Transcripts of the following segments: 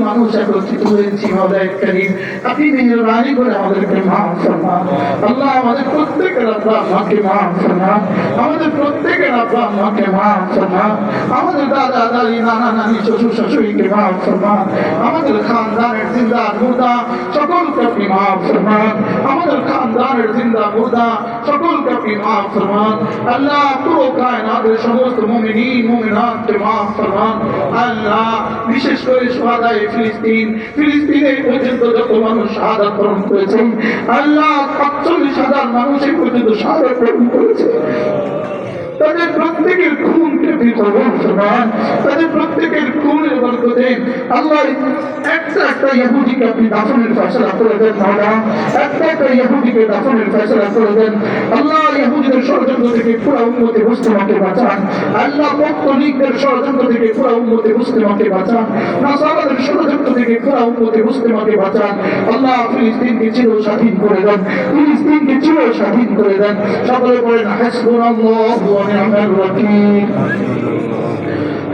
মানুষ একত্রিত হয়েছি আপনি মেহরবানি করে আমাদেরকে মাফ ফরমান। আল্লাহ আমাদের প্রত্যেকের আব্বা আম্মাকে মাফ ফরমান। আমাদের প্রত্যেকের আব্বা আম্মাকে মাফ ফরমান। আমাদের দাদা, দাদি, নানা, নানি, শ্বশুর, শাশুড়িকে মাফ ফরমান। আমাদের খানদানের জিন্দা মুর্দা, সকলকে আপনি মাফ ফরমান। আমাদের খানদানের জিন্দা মুর্দা, সকলকে আপনি মাফ ফরমান। আল্লাহ পুরো কায়নাতের সমস্ত মুমিনিন মুমিনাতকে মাফ ফরমান। আল্লাহ বিশেষ করে সোহাদায় ফিলিস্তিন। ফিলিস্তিনে পর্যন্ত যত মানুষ সাদা বরণ করেছে, আল্লাহ সাতচল্লিশ হাজার মানুষ পর্যন্ত সাদা বরণ করেছে। তাদের প্রত্যেকের ফরমান তাদের প্রত্যেকের খুনের বরকতে আল্লাহ একটা একটা ইহুদিকে আপনি দাফনের ফয়সালা করে দেন, মাওলা। একটা একটা ইহুদিকে দাফনের ফয়সালা করে দেন। আল্লাহ ইহুদিদের ষড়যন্ত্র থেকে পুরো উম্মতে মুসলিমাকে বাঁচান। আল্লাহ পক্তলিকদের ষড়যন্ত্র থেকে পুরো উম্মতে মুসলিমাকে বাঁচান। নাসারাদের ষড়যন্ত্র থেকে পুরো উম্মতে মুসলিমাকে বাঁচান। আল্লাহ ফিলিস্তিনকে চির স্বাধীন করে দেন। ফিলিস্তিনকে চির স্বাধীন করে দেন। সকলে বলেন, হাসবুনাল্লাহু ওয়া ونعم الوكيل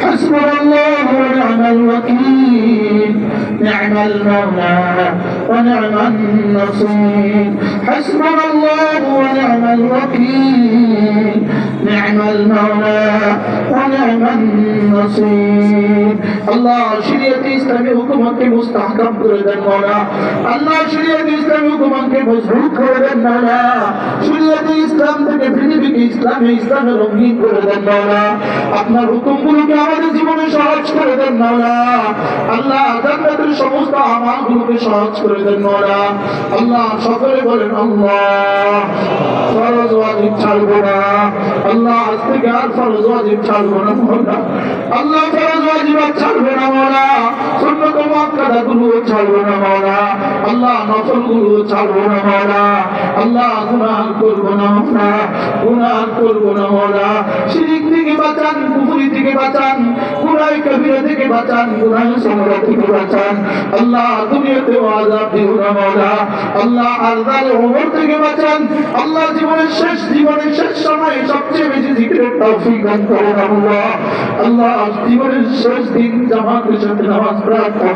حسبنا الله ونعم الوكيل نعم المولى ونعم النصير حسبنا الله ونعم الوكيل نعم المولى ونعم النصير الله شريعة ইসলামী হুকুমতকে মুস্তাহকাম করে দেন মাওলা আল্লাহ শরীয়ত ইসলামী হুকুমতকে মজবুত করে দেন মাওলা শরীয়ত ইসলাম থেকে পৃথিবীকে ইসলামে ইসলামে রঙিন করে দেন মাওলা আপনার হুকুমগুলোকে আমাদের জীবনে সহজ করে দেন মাওলা আল্লাহ জান্নাতের সমস্ত আমালগুলোকে সহজ করে আল্লাহ সকলে বলেন, আল্লাহ ফরজ ওয়াজিব ছাড়বো না। আল্লাহ, আজ থেকে আর ফরজ ওয়াজিব ছাড়বো না মাওলা আল্লাহ ফরজ ওয়াজিব ছাড়বো না মাওলা আল্লাহ আল্লাহ গুনাহ করব থেকে বাঁচান আল্লাহ জীবনের শেষ জীবনের শেষ সময়ে সবচেয়ে বেশি জিকিরের তৌফিক দান জামাতের সাথে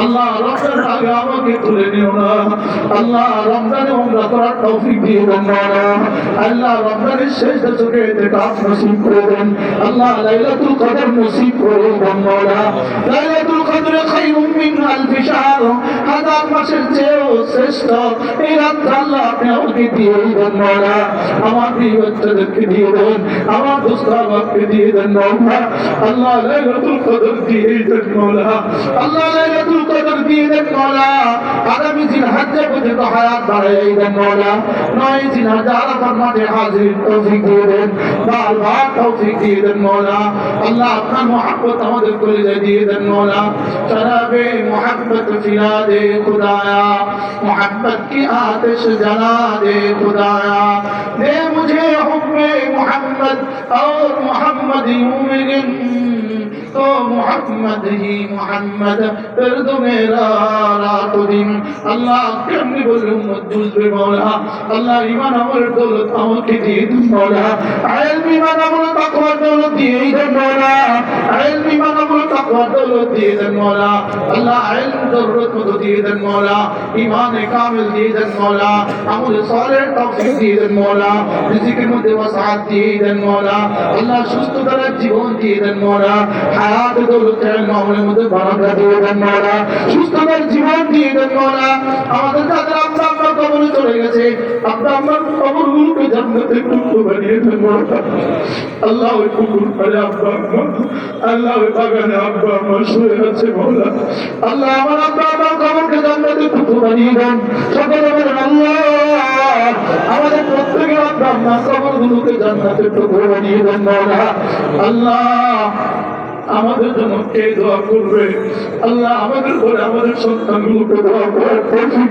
আল্লাহ রব্বানের আমাকে তুলে নিও আল্লাহ রমজানে উমরা করার তৌফিক দিয়ে দেন আল্লাহ রমজানের শেষ দশকে ইতিকাফ নসিব আল্লাহ লাইলাতুল কদর নসিব করে দেন মানা বদরে খাইরুম মিন আলফি শাহর হাজার মাসের চেয়েও শ্রেষ্ঠ এই রাত আল্লাহ আপনি আমাকে দিয়ে দেন মাওলা আমার প্রিয় বাচ্চাদেরকে দিয়ে দেন আমার দোস্ত আমাকে দিয়ে দেন মাওলা আল্লাহ লাইলাতুল কদর দিয়ে দেন মাওলা আল্লাহ লাইলাতুল কদর দিয়ে দেন মাওলা আগামী দিন হাজ্জে পর্যন্ত হায়াত বাড়াই দেন মাওলা নয় দিন হাজার আরাফার মাঠে হাজির তৌফিক দিয়ে দেন বারবার তৌফিক দিয়ে দেন মাওলা আল্লাহ আপনার মহাব্বত আমাদের করে দিয়ে দেন মাওলা शराबे मोहब्बत फिरा दे खुदाया मोहब्बत की आतिश जला दे खुदाया दे मुझे हुक्म मोहम्मद और मोहम्मद यूमिन तो मोहम्मद ही मोहम्मद दर्द मेरा रात दिन अल्लाह কেমনি বললে উম্মত বুঝবে মৌলা আল্লাহ ইমান আমল দৌলত আমাকে দিয়ে দিন মৌলা আইল ইমান আমল তাকওয়ার দৌলত দিয়ে দৌলত দিয়ে দেন মৌলা, আল্লাহ আইল দৌলত মতো দিয়ে দেন মৌলা ইমান কামিল দিয়ে দেন মৌলা, আমল সালেহ তৌফিক দিয়ে দেন মৌলা, রিজিকের মধ্যে ওয়াসাআত দিয়ে দেন মৌলা, আল্লাহ সুস্থতার জীবন দিয়ে দেন মৌলা, হায়াত দৌলত আমলের মধ্যে বারাকা দিয়ে দেন মৌলা, সুস্থতার জীবন দিয়ে দেন মৌলা, আমাদের যাদের আব্বা আম্মা কবরে চলে গেছে। আব্বা আম্মার কবর গুলোকে জান্নাতে টুকরো বানিয়ে দেন আল্লাহ ওই পুকুর আল্লাহ আল্লাহ আমার আব্বা আম্মার কবরকে বানিয়ে আল্লাহ! আমাদের প্রত্যেকের গুলোকে জান্নাতের টুকরো বানিয়ে আল্লাহ! আমাদের জন্য কে দোয়া করবে? আল্লাহ আমাদের ঘরে আমাদের সন্তানগুলোকে দোয়া করার তৌফিক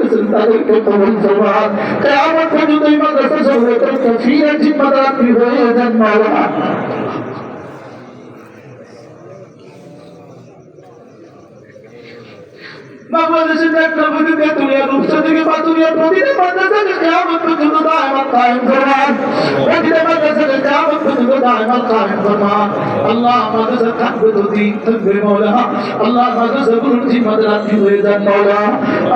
গেছেন তাদেরকে কবল জবাব কেয়ামত পর্যন্ত এই মাদ্রাসা সর্বত্র কফিরের জিম্মাদার হয়ে যান মাওলা বাংলাদেশের প্রতিটা দুনিয়া রূপসা থেকে পাতুরিয়া প্রতিটা মাদ্রাসাকে কেয়ামত পর্যন্ত দায়মান কায়েম ফরমান প্রতিটা মাদ্রাসাকে কেয়ামত পর্যন্ত দায়মান কায়েম ফরমান আল্লাহ মাদ্রাসা থাকবে তো দিন থাকবে মৌলা। আল্লাহ মাদ্রাসাগুলোর জিম্মাদার আপনি হয়ে যান মৌলা।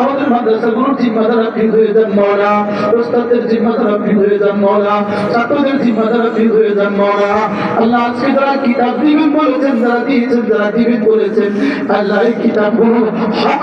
আমাদের মাদ্রাসাগুলোর জিম্মাদার আপনি হয়ে যান মৌলা। ওস্তাদের জিম্মাদার আপনি হয়ে যান মৌলা। ছাত্রদের জিম্মাদার আপনি হয়ে যান মৌলা। আল্লাহ আজকে যারা কিতাব দিবেন বলেছেন, যারা দিয়েছেন, যারা দিবেন বলেছেন, আল্লাহ এই কিতাবগুলো হক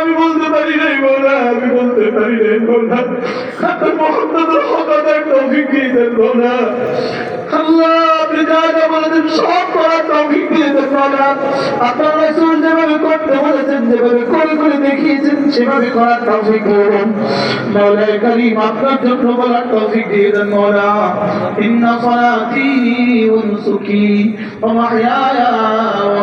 আমি বলতে পারি নাই বলা আমি বলতে পারি নাই বলা মোহাম্মদের বলেছেন সব করার তৌফিক আপনার রাসূল যেভাবে করতে বলেছেন করে করে দেখিয়েছেন সেভাবে করার তৌফিক দিয়ে দেন মৌলা করিম আপনার জন্য বলার তৌফিক দিয়ে দেন মৌলা ইন্না সালাতি ওয়া নুসুকি ওয়া মাহইয়ায়া ওয়া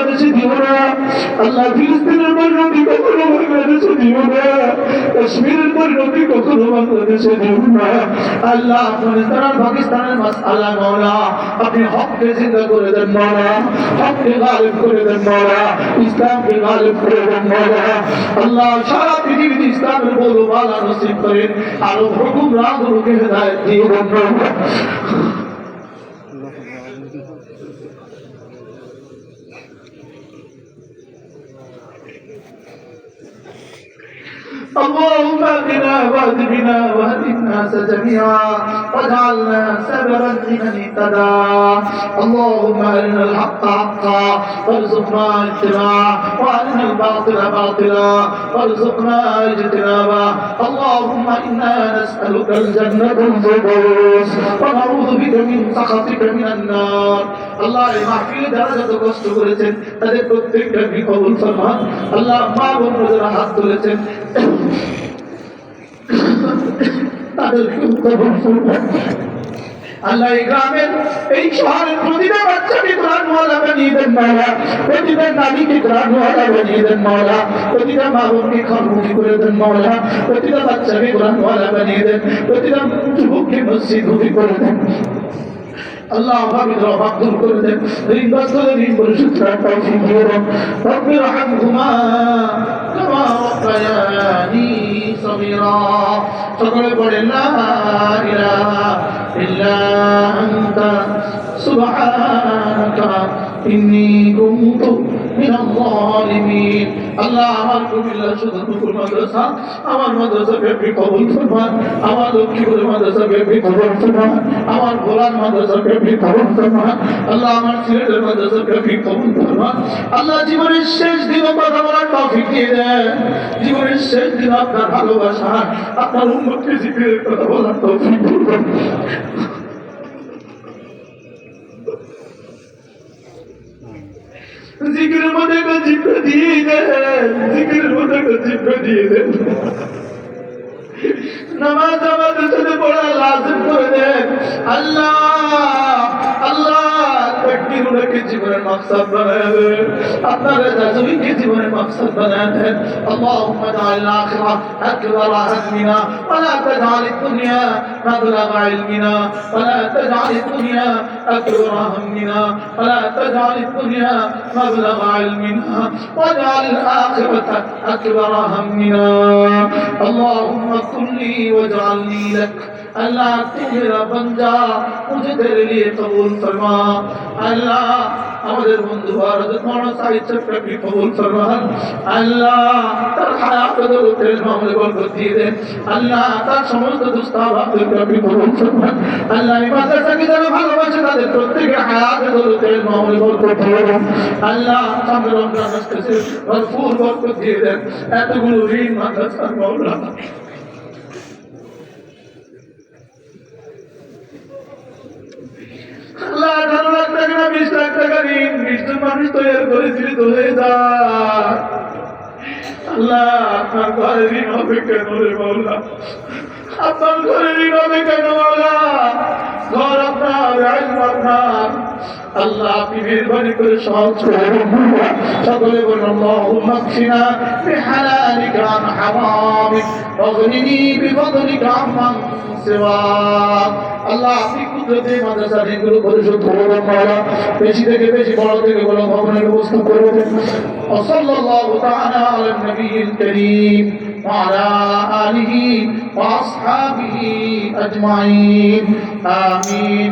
বাংলাদেশে দিব না। আল্লাহ ফিলিস্তিনের পরিণতি কখনো বাংলাদেশে দিব না। কাশ্মীরের পরিণতি কখনো বাংলাদেশে দিব না। আল্লাহ আফগানিস্তান আর পাকিস্তানের মাস আল্লাহ মৌলা আপনি হককে জিন্দা করে দেন মৌলা হককে গালিব করে দেন মৌলা ইসলামকে গালিব করে দেন মৌলা আল্লাহ সারা পৃথিবীতে ইসলামের বলো বালা নসিব করেন। আরও হুকুম রাগুলোকে হেদায়ত দিয়ে দেন اللهم اهدنا واهد بنا واهد الناس جميعا واجعلنا سببا لمن اهتدى اللهم ارنا الحق حقا وارزقنا اتباعه وارنا الباطل باطلا وارزقنا اجتنابه اللهم انا نسالك الجنه الفردوس ونعوذ بك من سخطك من النار আল্লাহ এই মাহফিলে যারা যত কষ্ট করেছেন তাদের প্রত্যেকটা আপনি কবুল ফরমান আল্লাহ মা বোন যারা হাত তুলেছেন ফরমান আল্লাহ এই গ্রামের এই শহরের প্রতিটা বাচ্চাকে কোরআনওয়ালা বানিয়ে দেন মাওলা। প্রতিটা নারীকে কোরআনওয়ালা বানিয়ে দেন মাওলা। প্রতিটা মা বোনকে খানমুখী করে দেন মাওলা। প্রতিটা বাচ্চাকে কোরআনওয়ালা বানিয়ে দেন প্রতিটা যুবককে মসজিদ মুখী করে দেন। আল্লাহ অভাবীদের অভাব দূর করে দেন। ঋণগ্রস্তদের ঋণ পরিশোধ করার তৌফিক দিয়ে দেন। রব্বি রহমহুমা। কামা রব্বায়ানি সগীরা সকলে পড়ে লা ইলাহা ইল্লা আনতা সুবহানাকা ইন্নী কুনতু মিনাল জালিমিন আল্লাহ আমার কুমিল্লা সুদনপুর মাদ্রাসা, আমার মাদ্রাসাকে আপনি কবুল ফরমান, আমার লক্ষ্মীপুর মাদ্রাসাকে আপনি কবুল ফরমান, আমার ভোলার মাদ্রাসাকে আপনি কবুল ফরমান, আল্লাহ আমার সিলেটের মাদ্রাসাকে আপনি কবুল ফরমান, আল্লাহ জীবনের শেষ দিন কথা বলার তৌফিক দিয়ে দেন। জীবনের শেষ দিন আপনার ভালোবাসা আপনার উন্মতকে জিকিরের কথা বলার তৌফিক জিকিরের মধ্যে জিপে দিয়ে দেন জিকিরের মধ্যে দেন নামাজ আমাদের সাথে পড়া লাজিম করে দেন আল্লাহ আল্লাহ তাকবীর উনাকে জীবনের মাকসাদ বানায় দেন আপনার রাজুইকে জীবনের মাকসাদ বানায় দেন اللهم اجعل الآخرة أكبر همنا ولا تجعل الدنيا مبلغ علمنا ولا تجعل الدنيا أكبر همنا ولا تجعل الدنيا مبلغ علمنا واجعل الآخرة أكبر همنا اللهم كن لي واجعلني لك اللہ تو میرا بندہ مجھے تیرے لیے قبول فرما اللہ আমাদের বন্ধু ভারত মানস আইসবকে আপনি কবুল ফরমান আল্লাহ তার হায়াতের উপরে মামলে বরকত দিয়ে দেন। আল্লাহ তার সমস্ত দুস্তাবাদকে আপনি কবুল ফরমান আল্লাহ এই মাদ্রাসাকে যারা ভালোবাসে, তাদের প্রত্যেকের হায়াতের উপরে মামলে বরকত দিয়ে দেন। আল্লাহ সামনে রমজান আসতেছে, ভরপুর বরকত দিয়ে দেন। এতগুলো ঋণ মাদ্রাসার মাওলানা। আঠারো লাখ টাকা না বিশ লাখ টাকা ঋণ। বিশ জন মানুষ তৈরি করেছিলি তো আল্লাহ, আপনার ঘরে ঋণ হবে কেন রে মাওলা? আপনার ঘরে ঋণ কেন মাওলা? ঘর আপনার আইন আপনার। আল্লাহ আপনি মেহরবানি করে সহজ করে সকলে বলুন আল্লাহুম্মা কফিনা বিহালালিকা আন হারামিক ওয়াগনিনি বিফদলিকা আম্মান সিওয়াক আল্লাহ আপনি কুদরতে মাদ্রাসা ঋণগুলো পরিশোধ করে দেন মাওলা বেশি থেকে বেশি বড় থেকে বড় ভবনের ব্যবস্থা করে দেন وصلى الله تعالى على النبي الكريم وعلى آله وأصحابه أجمعين آمين